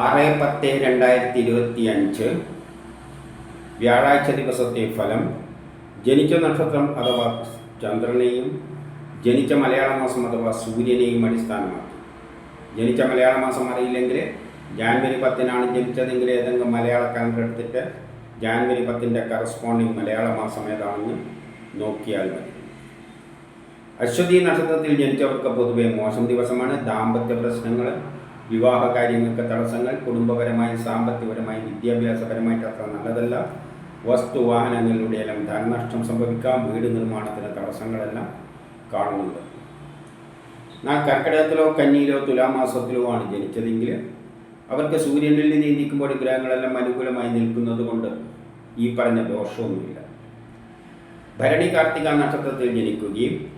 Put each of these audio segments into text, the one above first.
ആറ് പത്ത് രണ്ടായിരത്തി ഇരുപത്തി അഞ്ച് വ്യാഴാഴ്ച ദിവസത്തെ ഫലം ജനിച്ച നക്ഷത്രം അഥവാ ചന്ദ്രനെയും ജനിച്ച മലയാള മാസം അഥവാ സൂര്യനെയും അടിസ്ഥാനമാക്കി. ജനിച്ച മലയാള മാസം അറിയില്ലെങ്കിൽ ജാനുവരി പത്തിനാണ് ജനിച്ചതെങ്കിൽ ഏതെങ്കിലും മലയാള കലണ്ടർ എടുത്തിട്ട് ജാനുവരി പത്തിന്റെ കറസ്പോണ്ടിങ് മലയാള മാസം ഏതാണെന്ന് നോക്കിയാൽ മതി. അശ്വതി നക്ഷത്രത്തിൽ ജനിച്ചവർക്ക് പൊതുവെ മോശം ദിവസമാണ്. ദാമ്പത്യ പ്രശ്നങ്ങൾ വിവാഹ കാര്യങ്ങൾക്ക് തടസ്സങ്ങൾ കുടുംബപരമായി സാമ്പത്തികപരമായി വിദ്യാഭ്യാസപരമായിട്ട് അത്ര നല്ലതല്ല. വസ്തു വാഹനങ്ങളിലൂടെയെല്ലാം ധനനഷ്ടം സംഭവിക്കാം വീട് നിർമ്മാണത്തിന് തടസ്സങ്ങളെല്ലാം കാണുന്നുണ്ട്. എന്നാൽ കർക്കിടകത്തിലോ കന്നിയിലോ തുലാമാസത്തിലോ ആണ് ജനിച്ചതെങ്കിൽ അവർക്ക് സൂര്യനിൽ നീന്തിക്കുമ്പോൾ ഗ്രഹങ്ങളെല്ലാം അനുകൂലമായി നിൽക്കുന്നത് കൊണ്ട് ഈ പറഞ്ഞ ദോഷമൊന്നുമില്ല. ഭരണി കാർത്തിക നക്ഷത്രത്തിൽ ജനിക്കുകയും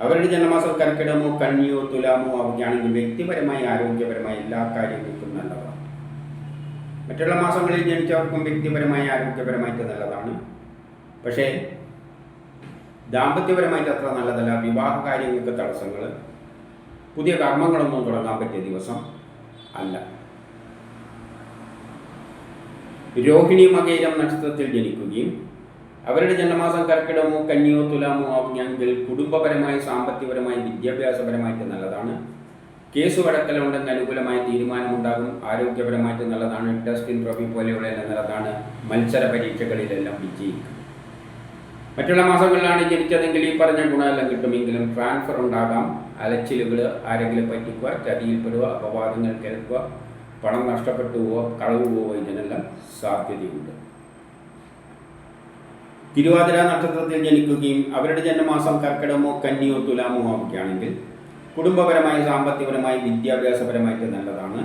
അവരുടെ ജന്മമാസം കർക്കിടമോ കന്നിയോ തുലാമോ ആവുകയാണെങ്കിൽ വ്യക്തിപരമായി ആരോഗ്യപരമായി എല്ലാ കാര്യങ്ങൾക്കും നല്ലതാണ്. മറ്റുള്ള മാസങ്ങളിൽ ജനിച്ചവർക്കും വ്യക്തിപരമായി ആരോഗ്യപരമായിട്ട് നല്ലതാണ്. പക്ഷേ ദാമ്പത്യപരമായിട്ട് അത്ര നല്ലതല്ല. വിവാഹ കാര്യങ്ങൾക്ക് തടസ്സങ്ങൾ പുതിയ കർമ്മങ്ങളൊന്നും തുടങ്ങാൻ പറ്റിയ ദിവസം അല്ല. രോഹിണി മകേരം നക്ഷത്രത്തിൽ ജനിക്കുകയും അവരുടെ ജന്മമാസം കർക്കിടമോ കന്നിയോ തുലാമോ ആവുകയാണെങ്കിൽ കുടുംബപരമായി സാമ്പത്തികപരമായി വിദ്യാഭ്യാസപരമായിട്ട് നല്ലതാണ്. കേസ് വഴക്കലുണ്ടെങ്കിൽ അനുകൂലമായ തീരുമാനമുണ്ടാകും. ആരോഗ്യപരമായിട്ട് നല്ലതാണ്. ടെസ്റ്റ് ഇൻട്രോഫി പോലെയുള്ള നല്ലതാണ്. മത്സര പരീക്ഷകളിലെല്ലാം വിജയിക്കും. മറ്റുള്ള മാസങ്ങളിലാണ് ജനിച്ചതെങ്കിൽ ഈ പറഞ്ഞ ഗുണമെല്ലാം കിട്ടുമെങ്കിലും ട്രാൻസ്ഫർ ഉണ്ടാകാം. അലച്ചിലുകൾ ആരെങ്കിലും പറ്റിക്കുക ചതിയിൽപ്പെടുക അപവാദങ്ങൾ കേൾക്കുക പണം നഷ്ടപ്പെട്ടു പോവുക കളവ് പോവുക ഇതിനെല്ലാം സാധ്യതയുണ്ട്. തിരുവാതിര നക്ഷത്രത്തിൽ ജനിക്കുകയും അവരുടെ ജന്മമാസം കർക്കിടമോ കന്നിയോ തുലാമോ ആവുകയാണെങ്കിൽ കുടുംബപരമായി സാമ്പത്തികപരമായി വിദ്യാഭ്യാസപരമായിട്ട് നല്ലതാണ്.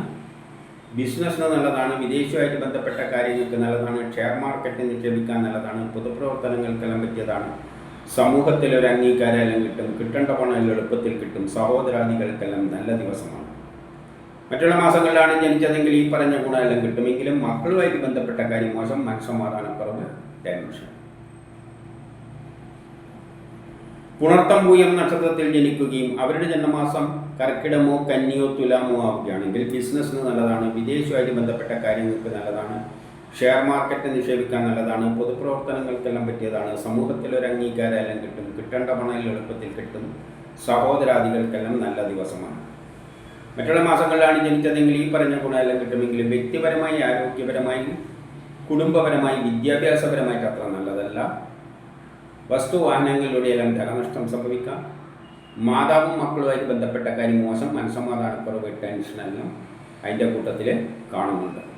ബിസിനസ്സിന് നല്ലതാണ് വിദേശവുമായിട്ട് ബന്ധപ്പെട്ട കാര്യങ്ങൾക്ക് നല്ലതാണ് ഷെയർ മാർക്കറ്റിൽ നിക്ഷേപിക്കാൻ നല്ലതാണ് പൊതുപ്രവർത്തനങ്ങൾക്കെല്ലാം പറ്റിയതാണ്. സമൂഹത്തിൽ ഒരു അംഗീകാരം കിട്ടും കിട്ടേണ്ട പണം എളുപ്പത്തിൽ കിട്ടും സഹോദരാദികൾക്കെല്ലാം നല്ല ദിവസമാണ്. മറ്റുള്ള മാസങ്ങളിലാണ് ജനിച്ചതെങ്കിൽ ഈ പറഞ്ഞ ഗുണമെല്ലാം കിട്ടുമെങ്കിലും മക്കളുമായിട്ട് ബന്ധപ്പെട്ട കാര്യം മോശം മനസ്സമാധാനക്കുറവ് ടെൻഷൻ. പുണർത്തം പൂയം നക്ഷത്രത്തിൽ ജനിക്കുകയും അവരുടെ ജന്മമാസം കർക്കിടമോ കന്നിയോ തുലാമോ ആവുകയാണെങ്കിൽ ബിസിനസ്സിന് നല്ലതാണ് വിദേശവുമായിട്ട് ബന്ധപ്പെട്ട കാര്യങ്ങൾക്ക് നല്ലതാണ് ഷെയർ മാർക്കറ്റ് നിക്ഷേപിക്കാൻ നല്ലതാണ് പൊതുപ്രവർത്തനങ്ങൾക്കെല്ലാം പറ്റിയതാണ് സമൂഹത്തിൽ ഒരു അംഗീകാരമെല്ലാം കിട്ടും കിട്ടേണ്ട പണം എളുപ്പത്തിൽ കിട്ടും സഹോദരാദികൾക്കെല്ലാം നല്ല ദിവസമാണ്. മറ്റുള്ള മാസങ്ങളിലാണ് ജനിച്ചതെങ്കിൽ ഈ പറഞ്ഞ ഗുണമെല്ലാം കിട്ടുമെങ്കിലും വ്യക്തിപരമായി ആരോഗ്യപരമായി കുടുംബപരമായി വിദ്യാഭ്യാസപരമായിട്ട് അത്ര നല്ലതല്ല. വസ്തു വാഹനങ്ങളിലൂടെയെല്ലാം ധനനഷ്ടം സംഭവിക്കാം. മാതാവും മക്കളുമായിട്ട് ബന്ധപ്പെട്ട കാര്യം മോശം മനസ്സമാധാനക്കുറവ് ടെൻഷനെല്ലാം അതിന്റെ കൂട്ടത്തിൽ കാണുന്നുണ്ട്.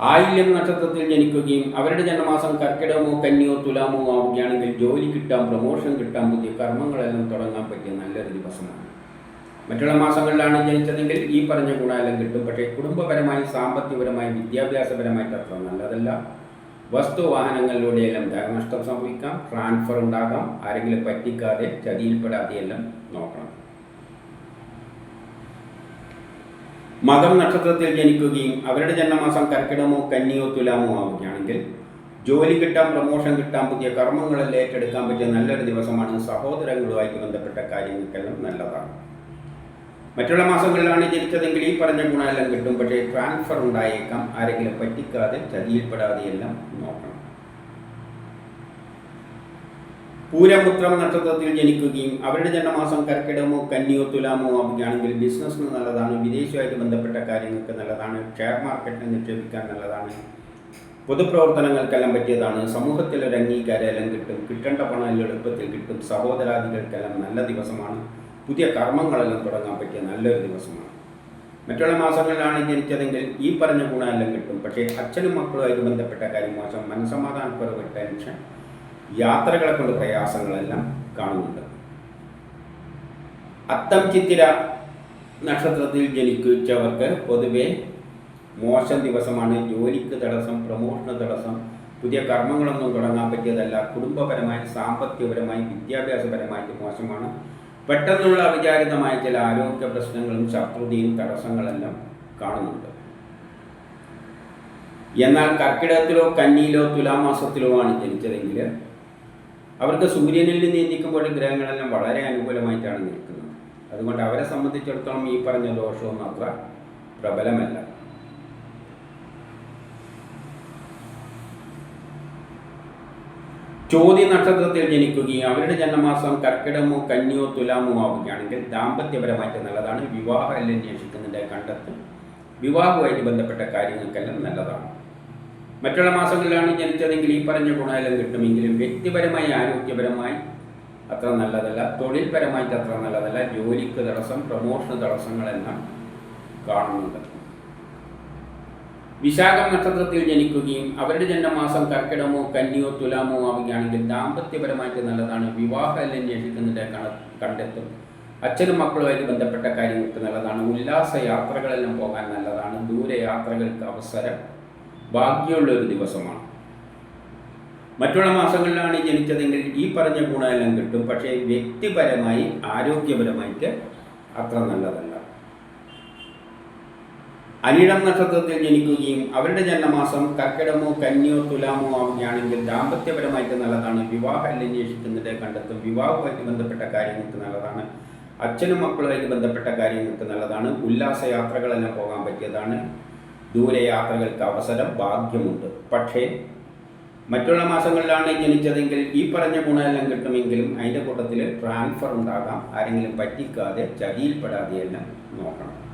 ആയില്യം നക്ഷത്രത്തിൽ ജനിക്കുകയും അവരുടെ ജന്മമാസം കർക്കിടകമോ കന്നിയോ തുലാമോ ആവുകയാണെങ്കിൽ ജോലി കിട്ടാം പ്രൊമോഷൻ കിട്ടാം പുതിയ കർമ്മങ്ങളെല്ലാം തുടങ്ങാൻ പറ്റിയ നല്ലൊരു ദിവസമാണ്. മറ്റുള്ള മാസങ്ങളിലാണ് ജനിച്ചതെങ്കിൽ ഈ പറഞ്ഞ ഗുണമെല്ലാം കിട്ടും. പക്ഷേ കുടുംബപരമായി സാമ്പത്തികപരമായി വിദ്യാഭ്യാസപരമായിട്ട് അത്ര നല്ലതല്ല. വസ്തു വാഹനങ്ങളിലൂടെയെല്ലാം ധനനഷ്ടം സംഭവിക്കാം ട്രാൻസ്ഫർ ഉണ്ടാകാം ആരെങ്കിലും പറ്റിക്കാതെ ചതിയിൽപ്പെടാതെയെല്ലാം നോക്കണം. മകം നക്ഷത്രത്തിൽ ജനിക്കുകയും അവരുടെ ജന്മമാസം കർക്കിടമോ കന്നിയോ തുലാമോ ആവുകയാണെങ്കിൽ ജോലി കിട്ടാം പ്രമോഷൻ കിട്ടാം പുതിയ കർമ്മങ്ങളെല്ലാം ഏറ്റെടുക്കാൻ പറ്റിയ നല്ലൊരു ദിവസമാണ് സഹോദരങ്ങളുമായിട്ട് ബന്ധപ്പെട്ട കാര്യങ്ങൾക്കെല്ലാം നല്ലതാണ്. മറ്റുള്ള മാസങ്ങളിലാണ് ജനിച്ചതെങ്കിൽ ഈ പറഞ്ഞ ഗുണമെല്ലാം കിട്ടും. പക്ഷേ ട്രാൻസ്ഫർ ഉണ്ടായേക്കാം. ആരെങ്കിലും പറ്റിക്കാതെ ചതിയിൽപ്പെടാതെ എല്ലാം നോക്കണം. പൂരപുത്രം നക്ഷത്രത്തിൽ ജനിക്കുകയും അവരുടെ ജന്മമാസം കർക്കിടമോ കന്നിയോ തുലാമോ ആവുകയാണെങ്കിൽ ബിസിനസ്സിന് നല്ലതാണ് വിദേശമായിട്ട് ബന്ധപ്പെട്ട കാര്യങ്ങൾക്ക് നല്ലതാണ് ഷെയർ മാർക്കറ്റിൽ നിക്ഷേപിക്കാൻ നല്ലതാണ് പൊതുപ്രവർത്തനങ്ങൾക്കെല്ലാം പറ്റിയതാണ് സമൂഹത്തിൽ ഒരു അംഗീകാരമെല്ലാം കിട്ടും കിട്ടേണ്ട പണം എളുപ്പത്തിൽ കിട്ടും സഹോദരാദികൾക്കെല്ലാം നല്ല ദിവസമാണ്. പുതിയ കർമ്മങ്ങളെല്ലാം തുടങ്ങാൻ പറ്റിയ നല്ലൊരു ദിവസമാണ്. മറ്റുള്ള മാസങ്ങളിലാണ് ജനിച്ചതെങ്കിൽ ഈ പറഞ്ഞ ഗുണമെല്ലാം കിട്ടും. പക്ഷേ അച്ഛനും മക്കളുമായിട്ട് ബന്ധപ്പെട്ട കാര്യം മോശം മനസ്സമാധാനക്കുറവ് ടെൻഷൻ യാത്രകളെ കൊണ്ട് പ്രയാസങ്ങളെല്ലാം കാണുന്നുണ്ട്. അത്തം ചിത്തിര നക്ഷത്രത്തിൽ ജനിച്ചവർക്ക് പൊതുവെ മോശം ദിവസമാണ്. ജോലിക്ക് തടസ്സം പ്രമോഷന് തടസ്സം പുതിയ കർമ്മങ്ങളൊന്നും തുടങ്ങാൻ പറ്റിയതല്ല. കുടുംബപരമായി സാമ്പത്തികപരമായി വിദ്യാഭ്യാസപരമായിട്ട് മോശമാണ്. പെട്ടെന്നുള്ള അവിചാരിതമായ ചില ആരോഗ്യ പ്രശ്നങ്ങളും ശത്രുതയും തടസ്സങ്ങളെല്ലാം കാണുന്നുണ്ട്. എന്നാൽ കർക്കിടകത്തിലോ കന്നിയിലോ തുലാമാസത്തിലോ ആണ് ജനിച്ചതെങ്കിൽ അവർക്ക് സൂര്യനിൽ നിന്ന് നീന്തിക്കുമ്പോൾ ഗ്രഹങ്ങളെല്ലാം വളരെ അനുകൂലമായിട്ടാണ് നിൽക്കുന്നത്. അതുകൊണ്ട് അവരെ സംബന്ധിച്ചിടത്തോളം ഈ പറഞ്ഞ ദോഷവും അത്ര പ്രബലമല്ല. ചോദ്യ നക്ഷത്രത്തിൽ ജനിക്കുകയും അവരുടെ ജന്മമാസം കർക്കിടമോ കന്നിയോ തുലാമോ ആവുകയാണെങ്കിൽ ദാമ്പത്യപരമായിട്ട് നല്ലതാണ്. വിവാഹം എല്ലാം അന്വേഷിക്കുന്നതിന്റെ കണ്ടെത്തും വിവാഹവുമായിട്ട് ബന്ധപ്പെട്ട കാര്യങ്ങൾക്കെല്ലാം നല്ലതാണ്. മറ്റുള്ള മാസങ്ങളിലാണ് ജനിച്ചതെങ്കിൽ ഈ പറഞ്ഞ ഗുണമെല്ലാം കിട്ടുമെങ്കിലും വ്യക്തിപരമായി ആരോഗ്യപരമായി അത്ര നല്ലതല്ല. തൊഴിൽപരമായിട്ട് അത്ര നല്ലതല്ല. ജോലിക്ക് തടസ്സം പ്രമോഷന് തടസ്സങ്ങളെല്ലാം കാണുന്നുണ്ട്. വിശാഖം നക്ഷത്രത്തിൽ ജനിക്കുകയും അവരുടെ ജന്മമാസം കർക്കിടമോ കന്നിയോ തുലാമോ ആവുകയാണെങ്കിൽ ദാമ്പത്യപരമായിട്ട് നല്ലതാണ്. വിവാഹം അന്വേഷിക്കുന്നതിന്റെ കണ കണ്ടെത്തും. അച്ഛനും മക്കളുമായിട്ട് ബന്ധപ്പെട്ട കാര്യങ്ങൾക്ക് നല്ലതാണ്. ഉല്ലാസ യാത്രകളെല്ലാം പോകാൻ നല്ലതാണ്. ദൂരയാത്രകൾക്ക് അവസരം ഭാഗ്യമുള്ള ഒരു ദിവസമാണ്. മറ്റുള്ള മാസങ്ങളിലാണ് ജനിച്ചതെങ്കിൽ ഈ പറഞ്ഞ ഗുണമെല്ലാം കിട്ടും. പക്ഷേ വ്യക്തിപരമായി ആരോഗ്യപരമായിട്ട് അത്ര നല്ലതല്ല. അനിടം നക്ഷത്രത്തിൽ ജനിക്കുകയും അവരുടെ ജന്മമാസം കർക്കിടമോ കന്നിയോ തുലാമോ ആവുകയാണെങ്കിൽ ദാമ്പത്യപരമായിട്ട് നല്ലതാണ്. വിവാഹം അല്ലന്വേഷിക്കുന്നത് കണ്ടെത്തും. വിവാഹവുമായിട്ട് ബന്ധപ്പെട്ട കാര്യങ്ങൾക്ക് നല്ലതാണ്. അച്ഛനും മക്കളുമായിട്ട് ബന്ധപ്പെട്ട കാര്യങ്ങൾക്ക് നല്ലതാണ്. ഉല്ലാസ യാത്രകളെല്ലാം പോകാൻ പറ്റിയതാണ്. ദൂരയാത്രകൾക്ക് അവസരം ഭാഗ്യമുണ്ട്. പക്ഷേ മറ്റുള്ള മാസങ്ങളിലാണ് ജനിച്ചതെങ്കിൽ ഈ പറഞ്ഞ ഗുണമെല്ലാം കിട്ടുമെങ്കിലും അതിന്റെ കൂട്ടത്തിൽ ട്രാൻസ്ഫർ ഉണ്ടാകാം. ആരെങ്കിലും പറ്റിക്കാതെ ചതിയിൽപ്പെടാതെയെല്ലാം നോക്കണം.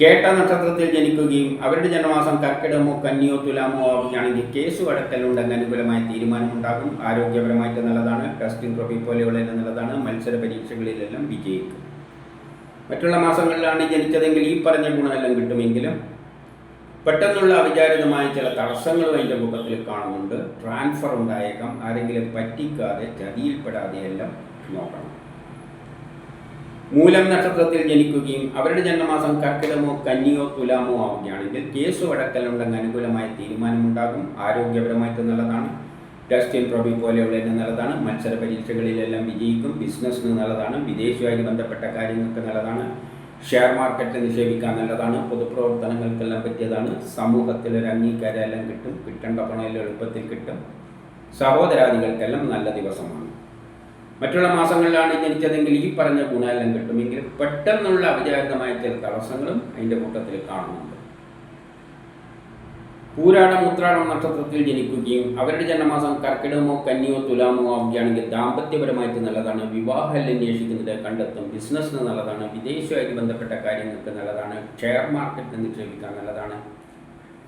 കേട്ട നക്ഷത്രത്തിൽ ജനിക്കുകയും അവരുടെ ജന്മമാസം കർക്കിടമോ കന്നിയോ തുലാമോ ആവുകയാണെങ്കിൽ കേസ് വഴക്കലുണ്ടെങ്കിൽ അനുകൂലമായ തീരുമാനമുണ്ടാകും. ആരോഗ്യപരമായിട്ട് നല്ലതാണ്. ടെസ്റ്റിംഗ് ട്രോഫി പോലെയുള്ള നല്ലതാണ്. മത്സര പരീക്ഷകളിലെല്ലാം വിജയിക്കും. മറ്റുള്ള മാസങ്ങളിലാണ് ജനിച്ചതെങ്കിൽ ഈ പറഞ്ഞ ഗുണമെല്ലാം കിട്ടുമെങ്കിലും പെട്ടെന്നുള്ള അവിചാരിതമായ ചില തടസ്സങ്ങളും അതിന്റെ മുഖത്തിൽ കാണുന്നുണ്ട്. ട്രാൻസ്ഫർ ഉണ്ടായേക്കാം. ആരെങ്കിലും പറ്റിക്കാതെ ചതിയിൽപ്പെടാതെയെല്ലാം നോക്കണം. മൂലം നക്ഷത്രത്തിൽ ജനിക്കുകയും അവരുടെ ജന്മമാസം കർക്കിടമോ കന്നിയോ തുലാമോ ആവുകയാണെങ്കിൽ കേസ് അടക്കലുണ്ടെന്ന് അനുകൂലമായ തീരുമാനമുണ്ടാകും. ആരോഗ്യപരമായിട്ട് നല്ലതാണ്. ഡസ്റ്റിൻ പ്രോബി പോലെയുള്ള നല്ലതാണ്. മത്സര പരീക്ഷകളിലെല്ലാം വിജയിക്കും. ബിസിനസ്സിന് നല്ലതാണ്. വിദേശവുമായി ബന്ധപ്പെട്ട കാര്യങ്ങൾക്ക് നല്ലതാണ്. ഷെയർ മാർക്കറ്റ് നിക്ഷേപിക്കാൻ നല്ലതാണ്. പൊതുപ്രവർത്തനങ്ങൾക്കെല്ലാം പറ്റിയതാണ്. സമൂഹത്തിൽ ഒരു അംഗീകാരം എല്ലാം കിട്ടും. കിട്ടേണ്ട പണമെല്ലാം എളുപ്പത്തിൽ കിട്ടും. സഹോദരാദികൾക്കെല്ലാം നല്ല ദിവസമാണ്. മറ്റുള്ള മാസങ്ങളിലാണ് ജനിച്ചതെങ്കിൽ ഈ പറഞ്ഞ ഗുണമെല്ലാം കിട്ടുമെങ്കിൽ പെട്ടെന്നുള്ള അവിചാരിതമായ ചില തടസ്സങ്ങളും അതിന്റെ കൂട്ടത്തിൽ കാണുന്നുണ്ട്. പൂരാടം ഉത്രാടം നക്ഷത്രത്തിൽ ജനിക്കുകയും അവരുടെ ജന്മമാസം കർക്കിടകമോ കന്നിയോ തുലാമോ ആവുകയാണെങ്കിൽ ദാമ്പത്യപരമായിട്ട് നല്ലതാണ്. വിവാഹം അന്വേഷിക്കുന്നത് കണ്ടെത്തും. ബിസിനസ്സിന് നല്ലതാണ്. വിദേശവുമായിട്ട് ബന്ധപ്പെട്ട കാര്യങ്ങൾക്ക് നല്ലതാണ്. ഷെയർ മാർക്കറ്റിൽ നിക്ഷേപിക്കാൻ നല്ലതാണ്.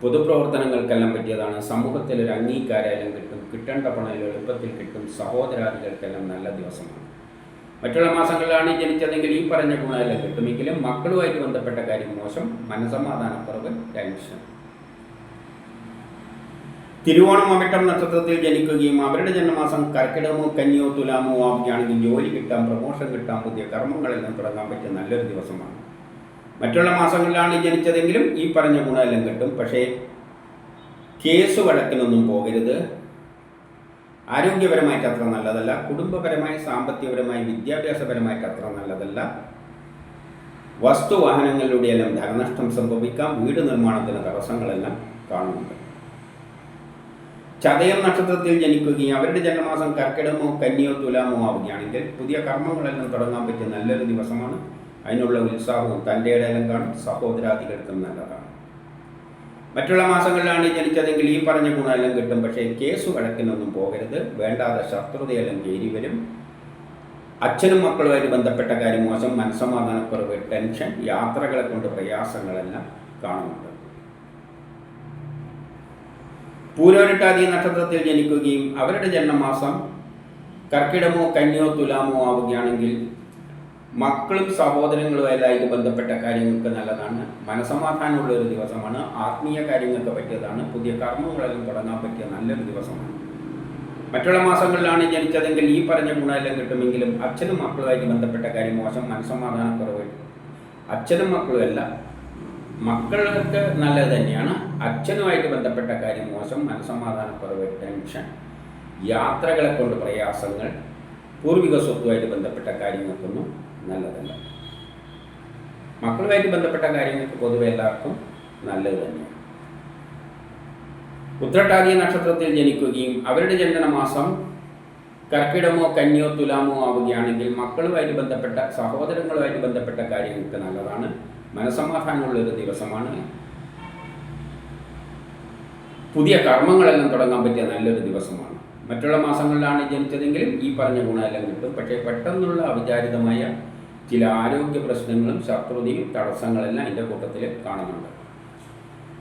പൊതുപ്രവർത്തനങ്ങൾക്കെല്ലാം പറ്റിയതാണ്. സമൂഹത്തിൽ ഒരു അംഗീകാരം കിട്ടും. കിട്ടേണ്ട പണം എളുപ്പത്തിൽ കിട്ടും. സഹോദരാദികൾക്കെല്ലാം നല്ല ദിവസമാണ്. മറ്റുള്ള മാസങ്ങളിലാണ് ജനിച്ചതെങ്കിൽ ഈ പറഞ്ഞ ഗുണമെല്ലാം കിട്ടുമെങ്കിലും മക്കളുമായിട്ട് ബന്ധപ്പെട്ട കാര്യം മോശം. മനസമാധാനക്കുറവ് ടെൻഷൻ. തിരുവോണം അമിട്ടം നക്ഷത്രത്തിൽ ജനിക്കുകയും അവരുടെ ജന്മമാസം കർക്കിടമോ കന്നിയോ തുലാമോ ആവുകയാണെങ്കിൽ ജോലി കിട്ടാം പ്രമോഷൻ കിട്ടാം പുതിയ കർമ്മങ്ങളെല്ലാം തുടങ്ങാൻ പറ്റിയ നല്ലൊരു ദിവസമാണ്. മറ്റുള്ള മാസങ്ങളിലാണ് ജനിച്ചതെങ്കിലും ഈ പറഞ്ഞ ഗുണമെല്ലാം കിട്ടും. പക്ഷേ കേസ് വഴക്കിനൊന്നും പോകരുത്. ആരോഗ്യപരമായിട്ട് അത്ര നല്ലതല്ല. കുടുംബപരമായി സാമ്പത്തികപരമായി വിദ്യാഭ്യാസപരമായിട്ട് അത്ര നല്ലതല്ല. വസ്തുവാഹനങ്ങളിലൂടെയെല്ലാം ധനനഷ്ടം സംഭവിക്കാം. വീട് നിർമ്മാണത്തിന് തടസ്സങ്ങളെല്ലാം കാണുന്നുണ്ട്. ചതയം നക്ഷത്രത്തിൽ ജനിക്കുകയും അവരുടെ ജന്മമാസം കർക്കിടമോ കന്നിയോ തുലാമോ ആവുകയാണെങ്കിൽ പുതിയ കർമ്മങ്ങളെല്ലാം തുടങ്ങാൻ പറ്റിയ നല്ലൊരു ദിവസമാണ്. അതിനുള്ള ഉത്സാഹവും തന്റെ ഇടയിലും കാണും. സഹോദരാദികൾക്കും നല്ലതാണ്. മറ്റുള്ള മാസങ്ങളിലാണ് ജനിച്ചതെങ്കിൽ ഈ പറഞ്ഞ ഗുണമെല്ലാം കിട്ടും. പക്ഷേ കേസ് വഴക്കിനൊന്നും പോകരുത്. വേണ്ടാതെ ശത്രുതയെല്ലാം കയറി വരും. അച്ഛനും മക്കളുമായിട്ട് ബന്ധപ്പെട്ട കാര്യം മോശം. മനസ്സമാധാനക്കുറവ് ടെൻഷൻ യാത്രകളെ കൊണ്ട് പ്രയാസങ്ങളെല്ലാം കാണുന്നുണ്ട്. പൂരോരട്ടാതി നക്ഷത്രത്തിൽ ജനിക്കുകയും അവരുടെ ജന്മമാസം കർക്കിടമോ കന്യോ തുലാമോ ആവുകയാണെങ്കിൽ മക്കളും സഹോദരങ്ങളുമായതായിട്ട് ബന്ധപ്പെട്ട കാര്യങ്ങൾക്ക് നല്ലതാണ്. മനസമാധാനമുള്ള ഒരു ദിവസമാണ്. ആത്മീയ കാര്യങ്ങൾക്ക് പറ്റിയതാണ്. പുതിയ കർമ്മങ്ങളെല്ലാം തുടങ്ങാൻ പറ്റിയ നല്ലൊരു ദിവസമാണ്. മറ്റുള്ള മാസങ്ങളിലാണ് ജനിച്ചതെങ്കിൽ ഈ പറഞ്ഞ ഗുണമെല്ലാം കിട്ടുമെങ്കിലും അച്ഛനും മക്കളുമായിട്ട് ബന്ധപ്പെട്ട കാര്യം മോശം മനസ്സമാധാനക്കുറവ് അച്ഛനും മക്കളുമല്ല മക്കൾക്ക് നല്ലത് തന്നെയാണ്. അച്ഛനുമായിട്ട് ബന്ധപ്പെട്ട കാര്യം മോശം മനസ്സമാധാനക്കുറവ് ടെൻഷൻ യാത്രകളെ കൊണ്ട് പ്രയാസങ്ങൾ പൂർവിക സ്വത്തുമായിട്ട് ബന്ധപ്പെട്ട കാര്യങ്ങൾക്കൊന്നും നല്ലതല്ല. മക്കളുമായിട്ട് ബന്ധപ്പെട്ട കാര്യങ്ങൾക്ക് പൊതുവെ എല്ലാവർക്കും നല്ലത് തന്നെയാണ്. ഉത്രട്ടാദിയ നക്ഷത്രത്തിൽ ജനിക്കുകയും അവരുടെ ജനനമാസം കർക്കിടമോ കന്നിയോ തുലാമോ ആവുകയാണെങ്കിൽ മക്കളുമായിട്ട് ബന്ധപ്പെട്ട സഹോദരങ്ങളുമായിട്ട് ബന്ധപ്പെട്ട കാര്യങ്ങൾക്ക് നല്ലതാണ്. മനസമാധാനമുള്ള ഒരു ദിവസമാണ്. പുതിയ കർമ്മങ്ങളെല്ലാം തുടങ്ങാൻ പറ്റിയ നല്ലൊരു ദിവസമാണ്. മറ്റുള്ള മാസങ്ങളിലാണ് ജനിച്ചതെങ്കിലും ഈ പറഞ്ഞ ഗുണമെല്ലാം കിട്ടും. പക്ഷേ പെട്ടെന്നുള്ള അവിചാരിതമായ ചില ആരോഗ്യ പ്രശ്നങ്ങളും ശത്രുതയും തടസ്സങ്ങളെല്ലാം എന്റെ കൂട്ടത്തിൽ കാണുന്നുണ്ട്.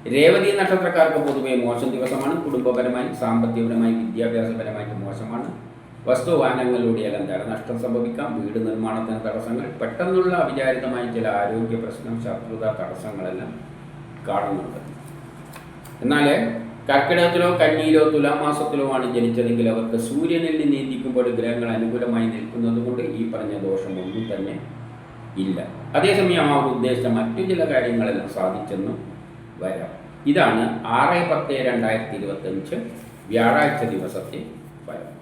രേവതി നക്ഷത്രക്കാർക്ക് പൊതുവേ മോശം ദിവസമാണ്. കുടുംബപരമായി സാമ്പത്തികപരമായി വിദ്യാഭ്യാസപരമായിട്ട് മോശമാണ്. വസ്തുവാഹനങ്ങളിലൂടെയെല്ലാം നഷ്ടം സംഭവിക്കാം. വീട് നിർമ്മാണത്തിന് തടസ്സങ്ങൾ. പെട്ടെന്നുള്ള അവിചാരിതമായ ചില ആരോഗ്യ പ്രശ്നം ശത്രുത തടസ്സങ്ങളെല്ലാം കാണുന്നുണ്ട്. എന്നാൽ കർക്കിടകത്തിലോ കന്നിയിലോ തുലാമാസത്തിലോ ആണ് ജനിച്ചതെങ്കിൽ അവർക്ക് സൂര്യനിൽ നീന്തിക്കുമ്പോൾ ഗ്രഹങ്ങൾ അനുകൂലമായി നിൽക്കുന്നത് കൊണ്ട് ഈ പറഞ്ഞ ദോഷമൊന്നും തന്നെ ഇല്ല. അതേസമയം അവർ ഉദ്ദേശിച്ച മറ്റു ചില കാര്യങ്ങളെല്ലാം സാധിച്ചെന്നും വരാം. ഇതാണ് ആറ് പത്ത് രണ്ടായിരത്തി ഇരുപത്തഞ്ച് വ്യാഴാഴ്ച ദിവസത്തെ ഫലം.